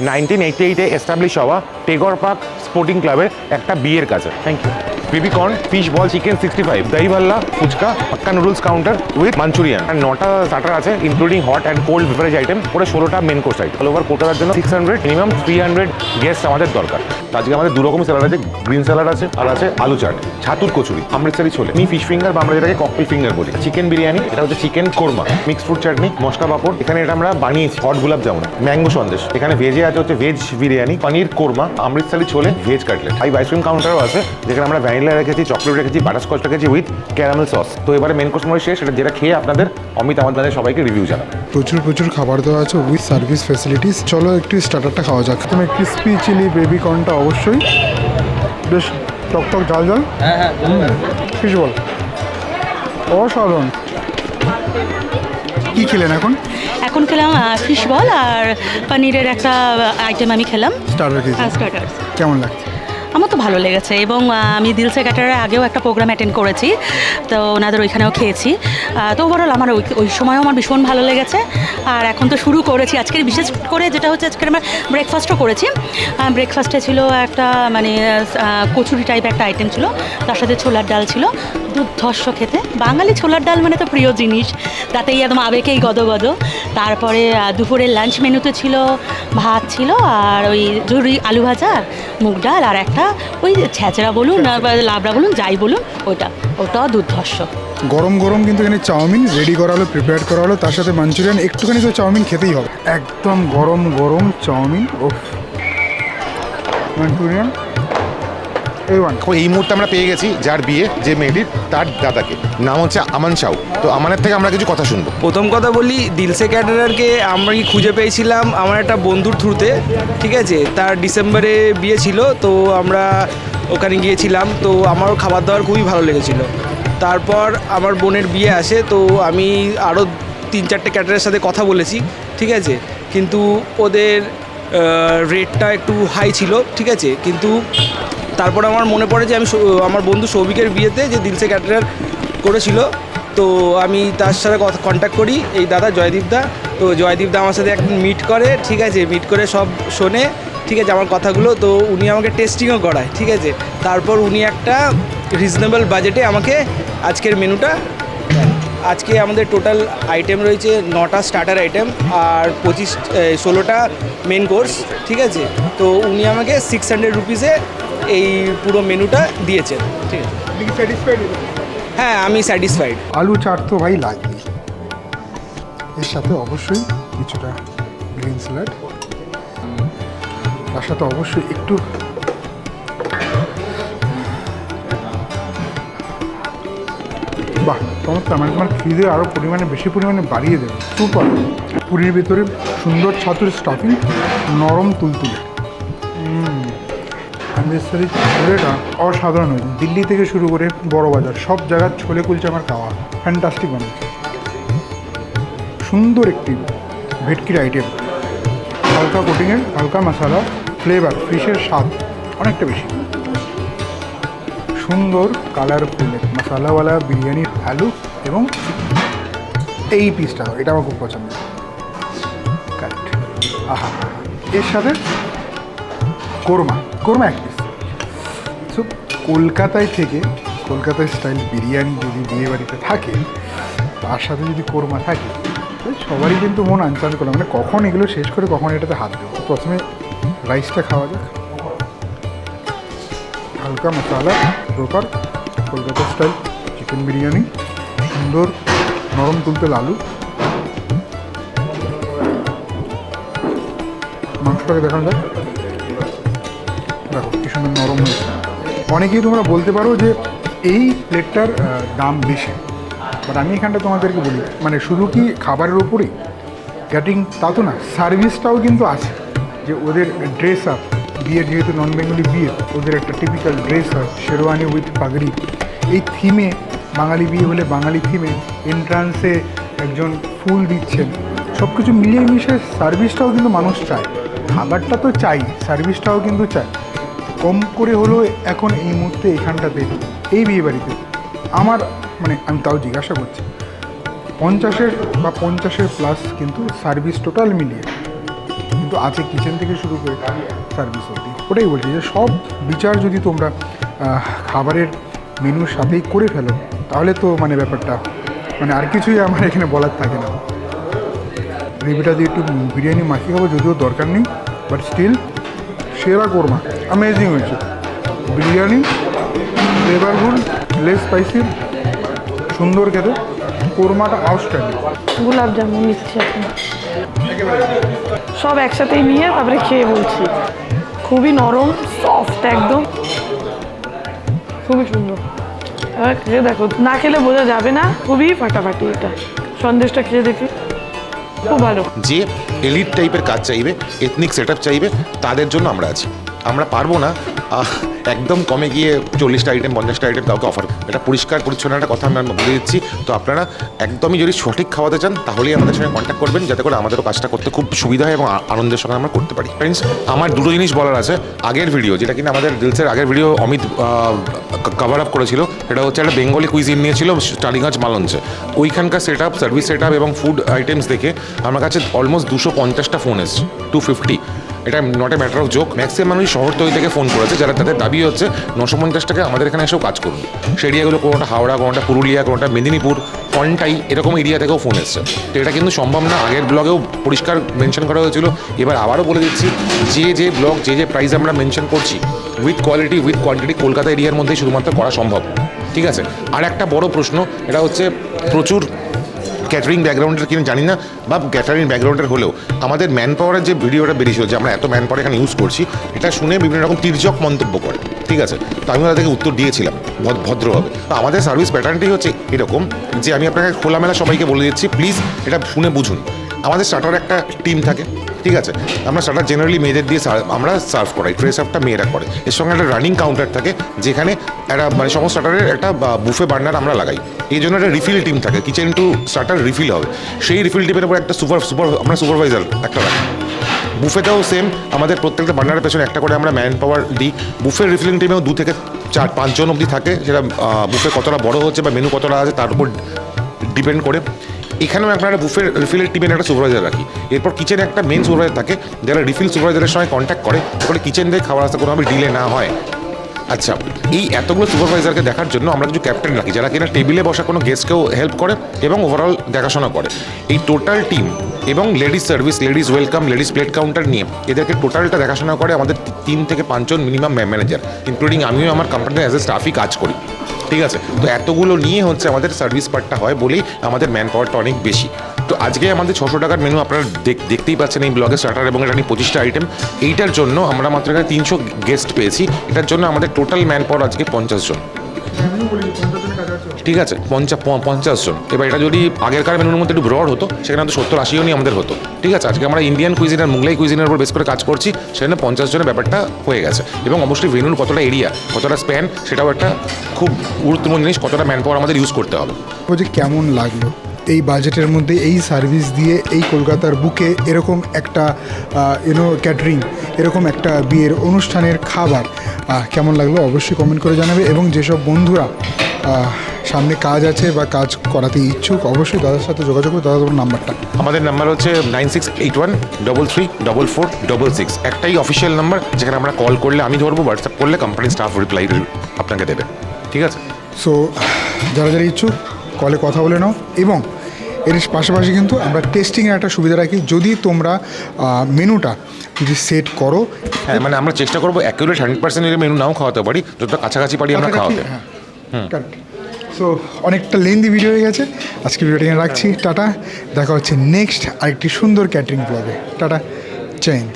Nineteen eighty এইটে establish হওয়া Tagore park sporting ক্লাবের একটা বিয়ের কাছে thank you baby corn fish ball chicken sixty five dahi bhalla phuchka পাক্কা নুডলস কাউন্টার উইথ মাঞ্চুরিয়ান আর নটা স্টার্টার আছে including hot and cold beverage item করে ষোলোটা main course item all over কলকাতার জন্য six hundred minimum three hundred guest আমাদের দরকার। আজকে আমাদের দু রকমের স্যালাড আছে গ্রিন স্যালাড আছে, আর আছে আলু চাট, ছাতুর কচুরি, অমৃতসরি ছোলে। মি ফিশ ফিঙ্গার বা আমরা যেটাকে ককটেল ফিঙ্গার বলি। চিকেন বিরিয়ানি এটা হচ্ছে chicken korma mix fruit chutney masala papad, এখানে এটা আমরা বানিয়েছি হট গোলাপ জামুন ম্যাঙ্গো সন্দেশ। এখানে ভেজে আছে হচ্ছে veg biryani paneer korma Amritsari chole veg cutlet এই আইসক্রিম কাউন্টারও আছে, যেখানে আমরা ভ্যানিলা রেখেছি চকলেট রেখেছি বাটারস্কচ রেখেছি উইথ ক্যারামেল সস তো এবারে মেন কোর্স মনে শেষ সেটা যেটা খেয়ে আপনাদের অমিত আমাদের সবাইকে রিভিউ জানাবে। প্রচুর প্রচুর খাবার দেওয়া আছে উইথ সার্ভিস ফ্যাসিলিটিস চলো একটু স্টার্টারটা খাওয়া যাক। তুমি ক্রিস্পি চিলি বেবি কর্নটা অবশ্যই। বেশ টক টক ঝাল ঝাল। Fish ball. অসাধারণ। কি খেলেন এখন? এখন খেলাম ফিশ বল আর পনিরের একটা আইটেম আমি খেলাম। স্টার্টার খেয়েছি কেমন লাগছে? আমার তো ভালো লেগেছে এবং আমি দিলসে ক্যাটারের আগেও একটা প্রোগ্রাম অ্যাটেন্ড করেছি, তো ওনাদের ওইখানেও খেয়েছি। তো ওভারঅল আমার ওই ওই সময়ও আমার ভীষণ ভালো লেগেছে। আর এখন তো শুরু করেছি, আজকের বিশেষ করে যেটা হচ্ছে আজকের আমরা ব্রেকফাস্টও করেছি। ব্রেকফাস্টে ছিল একটা মানে কচুরি টাইপ একটা আইটেম ছিল, তার সাথে ছোলার ডাল ছিল, দুর্ধর্ষ খেতে। বাঙালি ছোলার ডাল মানে তো প্রিয় জিনিস, তাতেই একদম আবেগেই গদ গদ তারপরে দুপুরের লাঞ্চ মেনুতে ছিল, ভাত ছিল, আর ওই জরুরি আলু ভাজা, মুগ ডাল, আর একটা ওই ছেঁচড়া বলুন আর লাবড়া বলুন, যাই বলুন ওটা ওটাও দুর্ধর্ষ। গরম গরম কিন্তু এখানে চাউমিন রেডি করা হলো প্রিপেয়ার করা হলো তার সাথে মাঞ্চুরিয়ান একটুখানি তো চাউমিন খেতেই হবে। একদম গরম গরম চাউমিন ও মাঞ্চুরিয়ান এই মুহূর্তে আমরা পেয়ে গেছি যার বিয়ে যে মেয়েটির, তার দাদাকে। নাম হচ্ছে আমান সাউ। তো আমানের থেকে আমরা কিছু কথা শুনব। প্রথম কথা বলি, দিলসে ক্যাটারারকে আমি খুঁজে পেয়েছিলাম আমার একটা বন্ধুর থ্রুতে ঠিক আছে? তার ডিসেম্বরে বিয়ে ছিল, তো আমরা ওখানে গিয়েছিলাম, তো আমারও খাবার দাবার খুবই ভালো লেগেছিল। তারপর আমার বোনের বিয়ে আসে, তো আমি আরও তিন চারটে ক্যাটারের সাথে কথা বলেছি, ঠিক আছে? কিন্তু ওদের রেটটা একটু হাই ছিল, ঠিক আছে? কিন্তু তারপর আমার মনে পড়ে যে আমি আমার বন্ধু সৌভিকের বিয়েতে যে দিলসে ক্যাটারার করেছিল, তো আমি তার সাথে কথা কন্ট্যাক্ট করি। এই দাদা জয়দীপ দা, তো জয়দীপ দা আমার সাথে একদিন মিট করে, ঠিক আছে? মিট করে সব শোনে, ঠিক আছে? আমার কথাগুলো, তো উনি আমাকে টেস্টিংও করায়, ঠিক আছে? তারপর উনি একটা রিজনেবল বাজেটে আমাকে আজকের মেনুটা আজকে আমাদের টোটাল আইটেম রয়েছে নটা স্টার্টার আইটেম আর পঁচিশ ষোলোটা মেন কোর্স ঠিক আছে? তো উনি আমাকে সিক্স হান্ড্রেড রুপিসে এই পুরো মেনুটা দিয়েছেন। ঠিক আছে। স্যাটিসফাইড হ্যাঁ আমি স্যাটিসফাইড আলু চাট তো ভাই লাগবেই। এর সাথে অবশ্যই কিছুটা গ্রিন স্যালাড তার সাথে অবশ্যই একটু বাহ চমৎকার। মানে তোমার খিদে আরও পরিমাণে বেশি পরিমাণে বাড়িয়ে দেবে। সুপার পুরীর ভিতরে সুন্দর ছাতুর স্টাফিং নরম তুলতুলে। অমৃতসরি ছোলেটা অসাধারণ হয়েছে। দিল্লি থেকে শুরু করে বড় বাজার, সব জায়গার ছোলে কুলচে আমার খাওয়া ফ্যান্টাস্টিক বানিয়েছে। সুন্দর একটি ভেটকির আইটেম হালকা কোটিংয়ের হালকা মশালা ফ্লেভার ফিশের স্বাদ অনেকটা বেশি। সুন্দর কালারফুল মশালাওয়ালা বিরিয়ানির আলু এবং এই পিসটা এটা আমার খুব পছন্দ আহা। এর সাথে কোরমা কোরমা এক পিস সো কলকাতায় থেকে কলকাতায় স্টাইল বিরিয়ানি যদি বিয়ে বাড়িতে থাকে, তার সাথে যদি কোরমা থাকে সবারই কিন্তু মন আনচান করে মানে কখন এগুলো শেষ করে কখন এটাতে হাত দেবো? প্রথমে রাইসটা খাওয়া যাক। হালকা মশলা proper Kolkata style chicken biryani, সুন্দর নরম তুলতে আলু মাংসটাকে দেখানো যাক। দেখো, কি সুন্দর নরম হয়েছে। অনেকেই তোমরা বলতে পারো যে এই প্লেটটার দাম বেশি। বাট আমি এখানটা তোমাদেরকে বলি মানে শুধু কি খাবারের ওপরেই ক্যাটিং তা তো না সার্ভিসটাও কিন্তু আছে। যে ওদের ড্রেস আপ বিয়ে যেহেতু নন বেঙ্গলি বিয়ে, ওদের একটা টিপিক্যাল ড্রেস হয় শেরওয়ানি উইথ পাগড়ি। এই থিমে বাঙালি বিয়ে হলে বাঙালি থিমে এন্ট্রান্সে একজন ফুল দিচ্ছেন। সব কিছু মিলিয়ে মিশে সার্ভিসটাও কিন্তু মানুষ চায়। খাবারটা তো চাই সার্ভিসটাও কিন্তু চাই কম করে হলেও এখন এই মুহূর্তে এখানটাতে এই বিয়ে বাড়িতে আমার মানে আমি তাও জিজ্ঞাসা করছি, পঞ্চাশের বা পঞ্চাশের প্লাস কিন্তু সার্ভিস টোটাল মিলিয়ে, কিন্তু আছে কিচেন থেকে শুরু করে সার্ভিস অবধি। ওটাই বলছি যে সব বিচার যদি তোমরা খাবারের মেনুর সাথেই করে ফেলো, তাহলে তো মানে ব্যাপারটা মানে আর কিছুই আমার এখানে বলার থাকে না। গ্রেভিটা দিয়ে একটু বিরিয়ানি মাখিয়ে খাব, যদিও দরকার নেই বাট স্টিল সেরা কোরমা। অ্যামেজিং হয়েছে। বিরিয়ানি ফ্লেভারফুল লেস স্পাইসি সুন্দর খেতে। কোরমাটা আউটস্ট্যান্ডিং গোলাপ জামুন নিচ্ছি সব একসাথেই নিয়ে তারপরে খেয়ে বলছি। খুবই নরম সফট একদম। খুবই সুন্দর। এবার খেয়ে দেখো। না খেলে বোঝা যাবে না। খুবই ফাটাফাটি এটা। সন্দেশটা খেয়ে দেখি। খুব ভালো। যে এলিট টাইপের কাজ চাইবে এথনিক সেট চাইবে, তাদের জন্য আমরা আছি। আমরা পারব না একদম কমে গিয়ে চল্লিশটা আইটেম পঞ্চাশটা আইটেম কাউকে অফার এটা পরিষ্কার পরিচ্ছন্ন একটা কথা আমি বলে দিচ্ছি। তো আপনারা একদমই যদি সঠিক খাওয়াতে চান, তাহলেই আমাদের সঙ্গে কন্ট্যাক্ট করবেন, যাতে করে আমাদেরও কাজটা করতে খুব সুবিধা হয় এবং আনন্দের সঙ্গে আমরা করতে পারি। ফ্রেন্ডস আমার দুটো জিনিস বলার আছে। আগের ভিডিও যেটা কিনা আমাদের দিলসের আগের ভিডিও অমিত কভার আপ করেছিল, সেটা হচ্ছে একটা বেঙ্গলি কুইজিন নিয়েছিল টালিগঞ্জ মালঞ্চে। ওইখানকার set up service set up এবং ফুড আইটেমস দেখে আমার কাছে অলমোস্ট দুশো পঞ্চাশটা ফোন এসছে টু ফিফটি এটা not a matter of joke maximum মানুষ শহর তৈরি থেকে ফোন করেছে, যারা তাদের দাবি হচ্ছে নশো পঞ্চাশ টাকা আমাদের এখানে এসেও কাজ করুন সেই এরিয়াগুলো কোনোটা হাওড়া, কোনোটা পুরুলিয়া, কোনোটা মেদিনীপুর, কন্টাই এরকম এরিয়া থেকেও ফোন এসছে। তো এটা কিন্তু সম্ভব না, আগের ব্লগেও পরিষ্কার মেনশন করা হয়েছিল। এবার আবারও বলে দিচ্ছি, যে যে ব্লগ যে যে প্রাইস আমরা মেনশন করছি with quality with quantity Kolkata এরিয়ার মধ্যেই শুধুমাত্র করা সম্ভব। ঠিক আছে? আর একটা বড় প্রশ্ন, এটা হচ্ছে প্রচুর ক্যাটারিং ব্যাকগ্রাউন্ডের কিনা জানি না, বা ক্যাটারিং ব্যাকগ্রাউন্ডের হলেও আমাদের ম্যান পাওয়ারের যে ভিডিওটা বেরিয়েছিল, যে আমরা এত ম্যান পাওয়ার এখানে ইউজ করছি, এটা শুনে বিভিন্ন রকম তির্যক মন্তব্য করে, ঠিক আছে? তো আমি তাদেরকে উত্তর দিয়েছিলাম, ভদ- ভদ্রভাবে। তো আমাদের সার্ভিস প্যাটার্নটি হচ্ছে এরকম, যে আমি আপনাকে খোলামেলা সবাইকে বলে দিচ্ছি প্লিজ এটা শুনে বুঝুন। আমাদের স্টার্টার একটা টিম থাকে, ঠিক আছে? আমরা স্টার্টার জেনারেলি মেয়েদের দিয়ে আমরা সার্ভ করাই ট্রে সার্ভটা মেয়েরা করে। এর সঙ্গে একটা রানিং কাউন্টার থাকে, যেখানে একটা মানে সমস্ত স্টার্টারের একটা বুফে বার্নার আমরা লাগাই। এই জন্য একটা রিফিল টিম থাকে কিচেন টু স্টার্টার রিফিল হবে। সেই রিফিল টিমের উপর একটা সুপার সুপার আমরা সুপারভাইজার একটা রাখি। বুফেতেও সেম আমাদের প্রত্যেকটা বার্নারের পেছনে একটা করে আমরা ম্যান পাওয়ার দিই বুফের রিফিলিং টিমেও দু থেকে চার, পাঁচজন অবধি থাকে, সেটা বুফে কতটা বড় হচ্ছে বা মেনু কতটা আছে, তার উপর ডিপেন্ড করে। এখানেও আপনার একটা বুফের রিফিলের টিমের একটা সুপারভাইজার রাখি। এরপর কিচেনে একটা মেন সুপারভাইজার থাকে, যারা রিফিল সুপারভাইজারের সঙ্গে কন্ট্যাক্ট করে তারপরে কিচেন দিয়ে খাবার আসতে কোনোভাবে ডিলে না হয়। আচ্ছা এই এতগুলো সুপারভাইজারকে দেখার জন্য আমরা কিছু ক্যাপ্টেন রাখি, যারা কিনা টেবিলে বসা কোনো গেস্টকেও হেল্প করে এবং ওভারঅল দেখাশোনা করে। এই টোটাল টিম এবং ladies service ladies welcome ladies plate counter নিয়ে এদেরকে টোটালটা দেখাশোনা করে আমাদের তিন থেকে পাঁচজন মিনিমাম ম্যানেজার ইনক্লুডিং আমিও আমার কোম্পানিতে অ্যাজ এ স্টাফই কাজ করি। ঠিক আছে? তো এতগুলো নিয়ে হচ্ছে আমাদের সার্ভিস পার্টটা হয় বলেই আমাদের ম্যান পাওয়ারটা অনেক বেশি। তো আজকে আমাদের ছশো টাকার মেনু আপনারা দেখতেই পাচ্ছেন এই ব্লগে স্টার্টার এবং এটা নিয়ে পঁচিশটা আইটেম এইটার জন্য আমরা মাত্র এখানে তিনশো গেস্ট পেয়েছি। এটার জন্য আমাদের টোটাল ম্যান পাওয়ার আজকে পঞ্চাশ জন। ঠিক আছে পঞ্চাশ পঞ্চাশ জন। এবার এটা যদি আগেরকার মেনুর মধ্যে একটু ব্রড হতো, সেখানে তো সত্তর আশি জনই আমাদের হতো। ঠিক আছে, আজকে আমরা ইন্ডিয়ান কুইজিন আর মুঘলাই কুইজিনের উপর বেশ করে কাজ করছি, সেখানে পঞ্চাশ জনের ব্যাপারটা হয়ে গেছে। এবং অবশ্যই ভেনুর কতটা এরিয়া কতটা স্প্যান সেটাও একটা খুব গুরুত্বপূর্ণ জিনিস, কতটা ম্যান পাওয়ার আমাদের ইউজ করতে হবে। যে কেমন লাগল? এই বাজেটের মধ্যে এই সার্ভিস দিয়ে এই কলকাতার বুকে এরকম একটা ইউনো ক্যাটারিং এরকম একটা বিয়ের অনুষ্ঠানের খাবার কেমন লাগল অবশ্যই কমেন্ট করে জানাবে এবং যেসব বন্ধুরা সামনে কাজ আছে বা কাজ করাতে ইচ্ছুক অবশ্যই দাদার সাথে যোগাযোগ করে দাদা তোমার নাম্বারটা আমাদের নাম্বার হচ্ছে nine six eight one double three double four double six একটাই অফিসিয়াল নাম্বার যেখানে আমরা কল করলে আমি ধরবো হোয়াটসঅ্যাপ করলে কোম্পানির স্টাফ রিপ্লাই আপনাকে দেবে। ঠিক আছে? সো যারা যারা ইচ্ছুক কলে কথা বলে নাও এবং এর পাশাপাশি কিন্তু আমরা টেস্টিংয়ের একটা সুবিধা রাখি। যদি তোমরা মেনুটা যদি সেট করো হ্যাঁ মানে আমরা চেষ্টা করব অ্যাকুরেট হান্ড্রেড পার্সেন্ট মেনু নাও খাওয়াতে পারি যতটা কাছাকাছি পারি আমরা খাওয়াতে। হ্যাঁ সো অনেকটা লেন্দি ভিডিও হয়ে গেছে। আজকে ভিডিওটা রাখছি। টাটা। দেখা হচ্ছে নেক্সট আরেকটি সুন্দর ক্যাটারিং ব্লগে টাটা। জয় হিন্দ।